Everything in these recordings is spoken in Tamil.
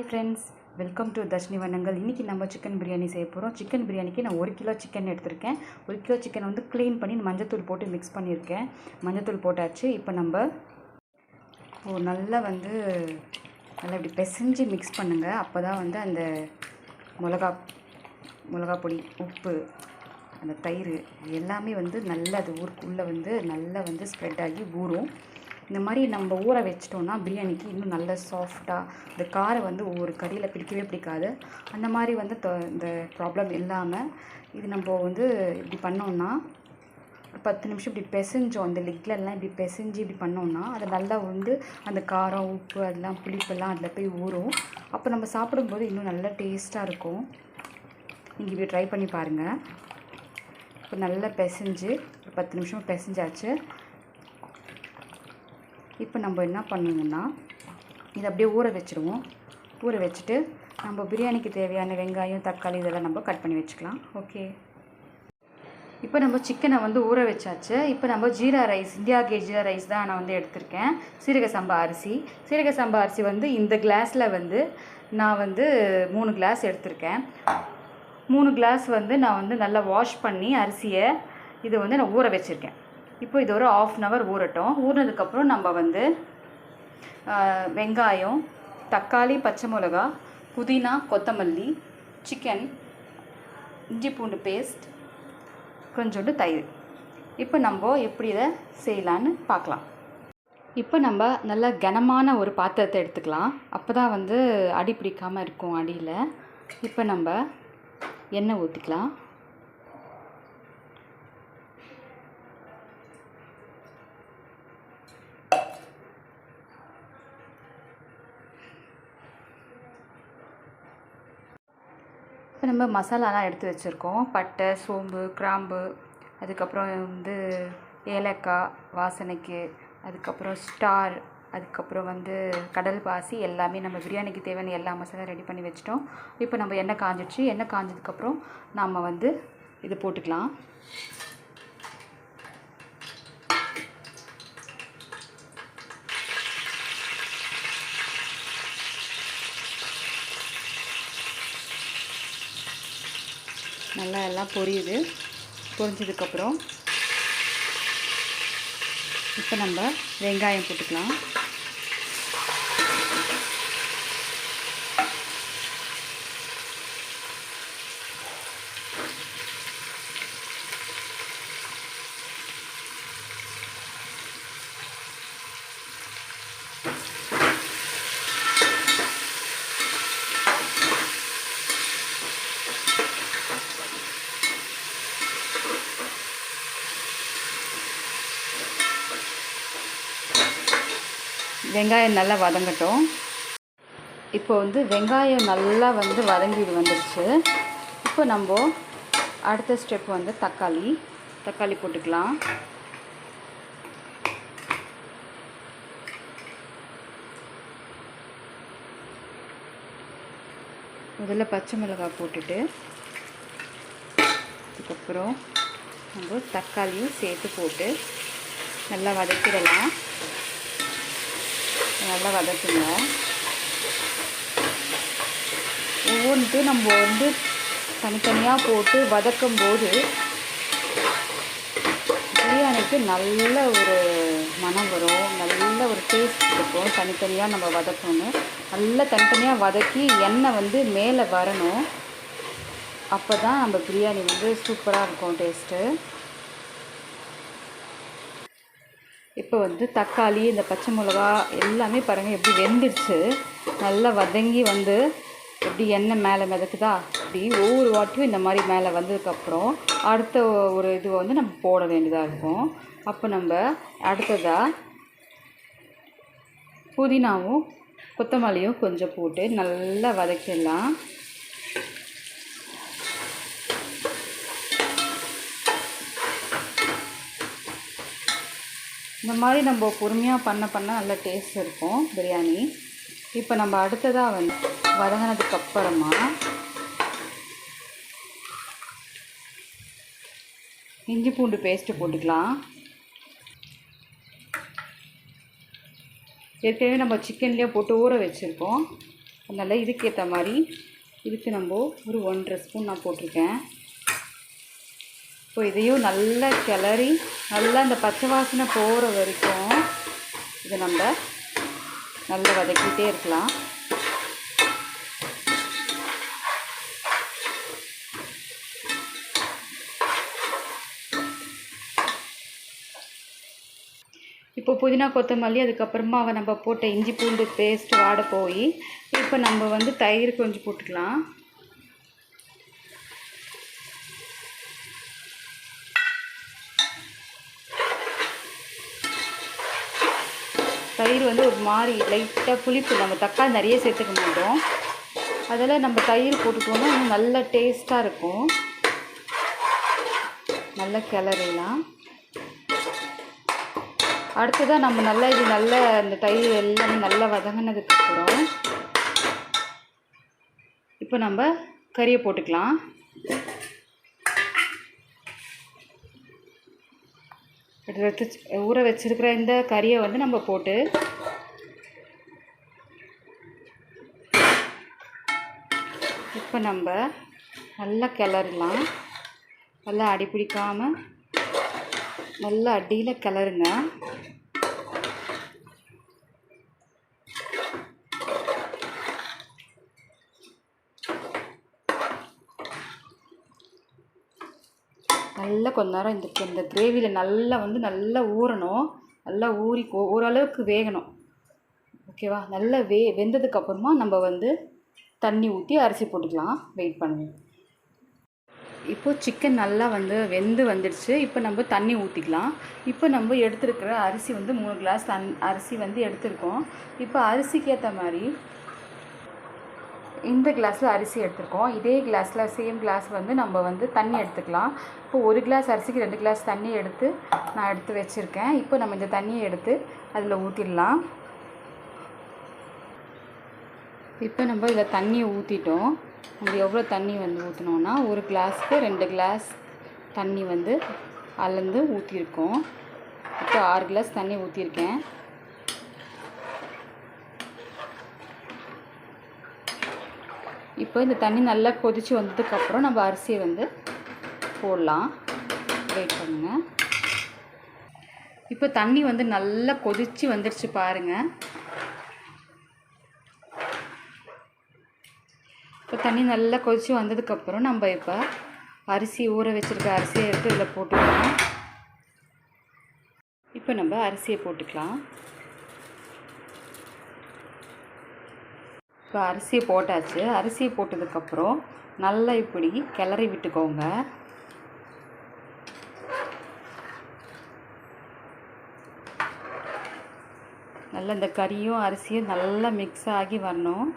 Hi friends welcome to Darshini வண்ணங்கள் இன்றைக்கி நம்ம சிக்கன் பிரியாணி செய்ய போகிறோம் சிக்கன் பிரியாணிக்கு நான் ஒரு கிலோ சிக்கன் எடுத்திருக்கேன். ஒரு கிலோ சிக்கன் வந்து க்ளீன் பண்ணி மஞ்சத்தூள் போட்டு மிக்ஸ் பண்ணியிருக்கேன். மஞ்சத்தூள் போட்டாச்சு. இப்போ நம்ம ஓ நல்லா வந்து நல்லா இப்படி பிசைஞ்சு மிக்ஸ் பண்ணுங்கள் அப்போ தான் வந்து அந்த மிளகா மிளகா பொடி உப்பு அந்த தயிர் எல்லாமே வந்து நல்லா அது ஊருக்குள்ளே வந்து நல்லா வந்து ஸ்ப்ரெட் ஆகி ஊறும். இந்த மாதிரி நம்ம ஊற வச்சிட்டோம்னா பிரியாணிக்கு இன்னும் நல்ல சாஃப்டாக இந்த காரை வந்து ஒவ்வொரு கறியில் பிடிக்கவே பிடிக்காது. அந்த மாதிரி வந்து இந்த ப்ராப்ளம் இல்லாமல் இது நம்ம வந்து இப்படி பண்ணோம்னா பத்து நிமிஷம் இப்படி பிசைஞ்சோம் அந்த லெக்லெல்லாம் இப்படி பிசைஞ்சு இப்படி பண்ணோம்னா அது நல்லா வந்து அந்த காரம் உப்பு அதெல்லாம் புளிப்பெல்லாம் அதில் போய் ஊறும். அப்போ நம்ம சாப்பிடும்போது இன்னும் நல்லா டேஸ்ட்டாக இருக்கும். நீங்கள் இப்படி ட்ரை பண்ணி பாருங்கள் இப்போ நல்லா பிசைஞ்சு ஒரு பத்து நிமிஷம் பிசைஞ்சாச்சு. இப்போ நம்ம என்ன பண்ணணும்னா இதை அப்படியே ஊற வச்சுருவோம். ஊற வச்சுட்டு நம்ம பிரியாணிக்கு தேவையான வெங்காயம் தக்காளி இதெல்லாம் நம்ம கட் பண்ணி வச்சுக்கலாம். ஓகே இப்போ நம்ம சிக்கனை வந்து ஊற வச்சாச்சு. இப்போ நம்ம jeera rice India Gate jeera rice தான் நான் வந்து எடுத்திருக்கேன். சீரக சம்பா அரிசி. சீரக சம்பா அரிசி வந்து இந்த கிளாஸில் வந்து நான் வந்து மூணு கிளாஸ் எடுத்திருக்கேன். மூணு கிளாஸ் வந்து நான் வந்து நல்லா வாஷ் பண்ணி அரிசியை இது வந்து நான் ஊற வச்சுருக்கேன். இப்போ இது ஒரு ஆஃப் அன் ஹவர் ஊறட்டும். ஊறினதுக்கப்புறம் நம்ம வந்து வெங்காயம் தக்காளி பச்சை மிளகா புதினா கொத்தமல்லி சிக்கன் இஞ்சி பூண்டு பேஸ்ட் கொஞ்சோண்டு தயிர். இப்போ நம்ம எப்படி இதை செய்யலான்னு பார்க்கலாம். இப்போ நம்ம நல்ல கனமான ஒரு பாத்திரத்தை எடுத்துக்கலாம். அப்போ தான் வந்து அடி பிடிக்காமல் இருக்கும் அடியில். இப்போ நம்ம எண்ணெய் ஊற்றிக்கலாம் இப்போ நம்ம மசாலாலாம் எடுத்து வச்சுருக்கோம். பட்டை சோம்பு கிராம்பு அதுக்கப்புறம் வந்து ஏலக்காய் வாசனைக்கு அதுக்கப்புறம் ஸ்டார் அதுக்கப்புறம் வந்து கடல் பாசி எல்லாமே நம்ம பிரியாணிக்கு தேவையான எல்லா மசாலாவும் ரெடி பண்ணி வச்சிட்டோம். இப்போ நம்ம எண்ணெய் காஞ்சிடுச்சு. எண்ணெய் காஞ்சதுக்கப்புறம் நாம் வந்து இது போட்டுக்கலாம். நல்லா எல்லாம் பொரியுது. பொரிஞ்சதுக்கப்புறம் இப்போ நம்ம வெங்காயம் போட்டுக்கலாம். வெங்காயம் நல்லா வதங்கட்டும். இப்போ வந்து வெங்காயம் நல்லா வந்து வதங்கி வந்துடுச்சு இப்போ நம்ம அடுத்த ஸ்டெப் வந்து தக்காளி. தக்காளி போட்டுக்கலாம். முதல்ல பச்சை மிளகாய் போட்டுட்டு அதுக்கப்புறம் நம்ம தக்காளியும் சேர்த்து போட்டு நல்லா வதக்கிடலாம். நல்லா வதக்குங்க. ஒவ்வொன்றும் நம்ம வந்து தனித்தனியாக போட்டு வதக்கும் போது பிரியாணிக்கு நல்ல ஒரு மனம் வரும். நல்ல ஒரு டேஸ்ட் இருக்கும். தனித்தனியாக நம்ம வதக்கணும் நல்லா தனித்தனியாக வதக்கி எண்ணெய் வந்து மேலே வரணும். அப்போ தான் நம்ம பிரியாணி வந்து சூப்பராக இருக்கும் டேஸ்ட்டு இப்போ வந்து தக்காளி இந்த பச்சை மிளகா எல்லாமே பாருங்கள் எப்படி வெந்துடுச்சு நல்லா வதங்கி வந்து எப்படி எண்ணெய் மேலே மிதக்குதா? அப்படி ஒவ்வொரு வாட்டியும் இந்த மாதிரி மேலே வந்ததுக்கப்புறம் அடுத்த ஒரு இது வந்து நம்ம போட வேண்டியதாக இருக்கும். அப்போ நம்ம அடுத்ததாக புதினாவும் கொத்தமல்லியும் கொஞ்சம் போட்டு நல்லா வதக்கிடலாம். இந்த மாதிரி நம்ம பொறுமையாக பண்ண பண்ண நல்ல டேஸ்ட் இருக்கும் பிரியாணி. இப்போ நம்ம அடுத்ததாக வந்து வதங்கினதுக்கு அப்புறமா இஞ்சி பூண்டு பேஸ்ட்டு போட்டுக்கலாம். ஏற்கனவே நம்ம சிக்கன்லேயே போட்டு ஊற வச்சுருக்கோம். அதனால் இதுக்கேற்ற மாதிரி இதுக்கு நம்ம ஒரு ஒன்றரை ஸ்பூன் நான் போட்டிருக்கேன். இப்போ இதையும் நல்லா கிளறி நல்லா இந்த பச்சை வாசனை போகிற வரைக்கும் இதை நம்ம நல்லா வதக்கிட்டே இருக்கலாம். இப்போ புதினா கொத்தமல்லி அதுக்கப்புறமா நம்ம போட்ட இஞ்சி பூண்டு பேஸ்ட் வாட போய் இப்போ நம்ம வந்து தயிர் கொஞ்சம் போட்டுக்கலாம். தயிர் வந்து ஒரு மாதிரி லைட்டாக புளிப்பு நம்ம தக்காளி நிறைய சேர்த்துக்க மாட்டோம். அதில் நம்ம தயிர் போட்டுட்டோம்னா இன்னும் நல்ல டேஸ்ட்டாக இருக்கும். நல்ல கிளறிலாம். அடுத்ததாக நம்ம நல்லா இது நல்ல இந்த தயிர் எல்லாமே நல்லா வதங்கினதுக்கு அப்புறம் இப்போ நம்ம கறியை போட்டுக்கலாம். எடுத்து ஊற வச்சிருக்கிற இந்த கறியை வந்து நம்ம போட்டு இப்போ நம்ம நல்லா கிளறலாம். நல்லா அடி பிடிக்காமல் நல்லா அடியில் கிளறுங்க. நல்லா கொஞ்ச நேரம் இந்த இந்த கிரேவியில் நல்லா வந்து நல்லா ஊறணும். நல்லா ஊறி ஓ- ஓரளவுக்கு வேகணும். ஓகேவா நல்லா வே வெந்ததுக்கப்புறமா நம்ம வந்து தண்ணி ஊற்றி அரிசி போட்டுக்கலாம். வெயிட் பண்ணுவோம் இப்போது சிக்கன் நல்லா வந்து வெந்து வந்துடுச்சு. இப்போ நம்ம தண்ணி ஊற்றிக்கலாம் இப்போ நம்ம எடுத்துருக்கிற அரிசி வந்து மூணு கிளாஸ் தன் அரிசி வந்து எடுத்திருக்கோம். இப்போ அரிசிக்கு ஏற்ற மாதிரி இந்த கிளாஸில் அரிசி எடுத்துருக்கோம். இதே கிளாஸில் சேம் கிளாஸ் வந்து நம்ம வந்து தண்ணி எடுத்துக்கலாம். இப்போ ஒரு கிளாஸ் அரிசிக்கு ரெண்டு கிளாஸ் தண்ணி எடுத்து நான் எடுத்து வச்சுருக்கேன். இப்போ நம்ம இந்த தண்ணியை எடுத்து அதில் ஊற்றிடலாம் இப்போ நம்ம இதில் தண்ணியை ஊற்றிட்டோம் நம்ம எவ்வளோ தண்ணி வந்து ஊற்றினோன்னா ஒரு கிளாஸ்க்கு ரெண்டு கிளாஸ் தண்ணி வந்து அளந்து ஊற்றிருக்கோம் இப்போ ஆறு கிளாஸ் தண்ணி ஊற்றிருக்கேன் இப்போ இந்த தண்ணி நல்லா கொதித்து வந்ததுக்கப்புறம் நம்ம அரிசியை வந்து போடலாம். வெயிட் பண்ணுங்க. இப்போ தண்ணி வந்து நல்லா கொதித்து வந்துடுச்சு பாருங்கள் இப்போ தண்ணி நல்லா கொதித்து வந்ததுக்கப்புறம் நம்ம இப்போ அரிசி ஊற வச்சுருக்க அரிசியை எடுத்து இதில் போட்டுக்கலாம். இப்போ நம்ம அரிசியை போட்டுக்கலாம். இப்போ அரிசியை போட்டாச்சு. அரிசியை போட்டதுக்கப்புறம் நல்லா இப்படி கிளறி விட்டுக்கோங்க. நல்லா இந்த கறியும் அரிசியும் நல்லா மிக்ஸ் ஆகி வரணும்.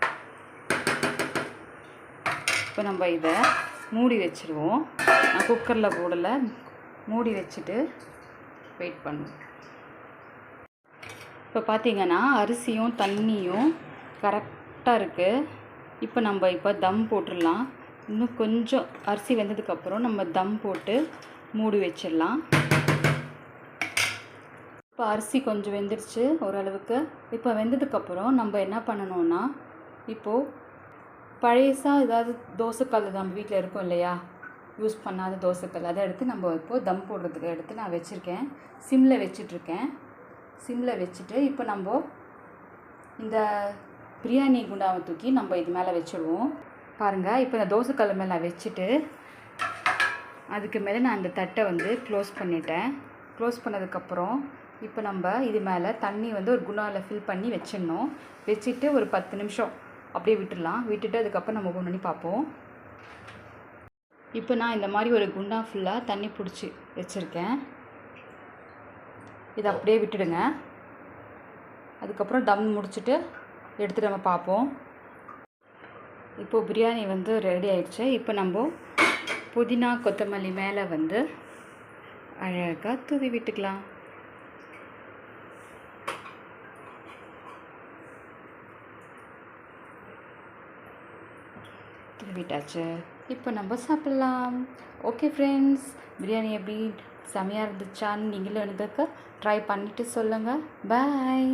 இப்போ நம்ம இதை மூடி வச்சுருவோம். நான் குக்கரில் போடலை. மூடி வச்சுட்டு வெயிட் பண்ணுவோம். இப்போ பார்த்தீங்கன்னா அரிசியும் தண்ணியும் கரெக்ட் கரெக்டாக இருக்குது இப்போ நம்ம இப்போ தம் போட்டுடலாம். இன்னும் கொஞ்சம் அரிசி வெந்ததுக்கப்புறம் நம்ம தம் போட்டு மூடி வச்சிடலாம். இப்போ அரிசி கொஞ்சம் வெந்துருச்சு ஓரளவுக்கு. இப்போ வெந்ததுக்கப்புறம் நம்ம என்ன பண்ணணும்னா இப்போது பழையசாக ஏதாவது தோசைக்கல் நம்ம வீட்டில் இருக்கும் இல்லையா? யூஸ் பண்ணாத தோசைக்கல். அதை எடுத்து நம்ம இப்போது தம் போடுறதுக்கு எடுத்து நான் வச்சுருக்கேன். சிம்மில் வச்சிட்ருக்கேன் சிம்மில் வச்சுட்டு இப்போ நம்ம இந்த பிரியாணி குண்டாவை தூக்கி நம்ம இது மேலே வச்சுடுவோம் பாருங்கள் இப்போ இந்த தோசைக்கல் மேலே வச்சுட்டு அதுக்கு மேலே நான் இந்த தட்டை வந்து க்ளோஸ் பண்ணிட்டேன். க்ளோஸ் பண்ணதுக்கப்புறம் இப்போ நம்ம இது மேலே தண்ணி வந்து ஒரு குண்டாவில் ஃபில் பண்ணி வச்சிடணும். வச்சுட்டு ஒரு பத்து நிமிஷம் அப்படியே விட்டுடலாம். விட்டுட்டு அதுக்கப்புறம் நம்ம ஓப்பன் பண்ணி பார்ப்போம். இப்போ நான் இந்த மாதிரி ஒரு குண்டா ஃபுல்லாக தண்ணி பிடிச்சி வச்சுருக்கேன். இதை அப்படியே விட்டுடுங்க. அதுக்கப்புறம் டம் முடிச்சுட்டு எடுத்து நம்ம பார்ப்போம். இப்போது பிரியாணி வந்து ரெடி ஆயிடுச்சு. இப்போ நம்ம புதினா கொத்தமல்லி மேலே வந்து அழகாக தூவி விட்டுக்கலாம். தூவிட்டாச்சு இப்போ நம்ம சாப்பிட்லாம். ஓகே ஃப்ரெண்ட்ஸ் பிரியாணி எப்படி? செமையாக இருந்துச்சான்னு நீங்களும் எனக்கு ட்ரை பண்ணிவிட்டு சொல்லுங்கள் பாய்